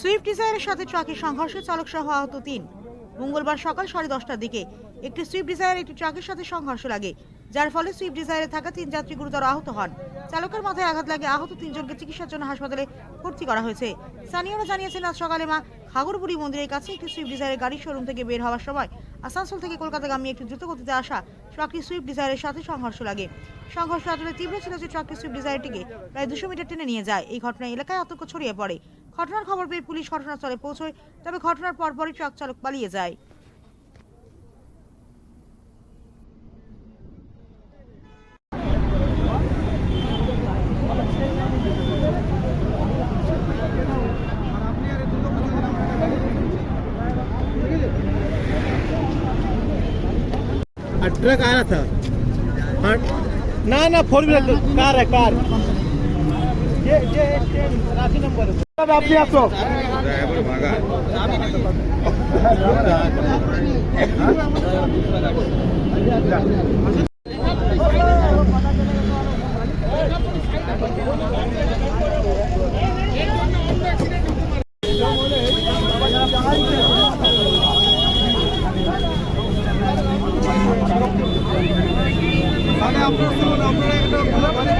Swift ডিজায়ারের সাথে ট্রাকের সংঘর্ষে চালক সহ আহত তিন। মঙ্গলবার সকাল সাড়ে দশটার দিকে একটি সুইফট ডিজায়ার একটি ট্রাকের সাথে সংঘর্ষ লাগে, যার ফলে সুইফট ডিজায়ারে থাকা তিন যাত্রী গুরুতর আহত হন। চালকের মাথায় আঘাত লাগে, আহত তিনজনকে চিকিৎসার জন্য হাসপাতালে ভর্তি করা হয়েছে। স্থানীয়রা জানিয়েছেন, আজ সকালে মা খাগরবুড়ি মন্দিরের কাছে একটি সুইফট ডিজায়ারের গাড়ির শোরুম থেকে বের হওয়ার সময় আসানসোল থেকে কলকাতাগামী একটি দ্রুতগতিতে আসা ট্রাকটি সুইফট ডিজায়ারের সাথে সংঘর্ষ লাগে। সংঘর্ষ এতটাই তীব্র ছিল যে ট্রাকটি সুইফট ডিজায়ারটিকে প্রায় দুশো মিটার টেনে নিয়ে যায়। এই ঘটনায় এলাকায় আতঙ্ক ছড়িয়ে পড়ে। ঘটনার খবর পেয়ে পুলিশ ঘটনাস্থলে পৌঁছয় তবে ঘটনার পরপরই ট্রাক চালক পালিয়ে যায় और ट्रक आ रहा था हाँ ना ना फोर व्हीलर कार है कार ये ये ये राशि नंबर আপনি আছো আপনারা আপনারা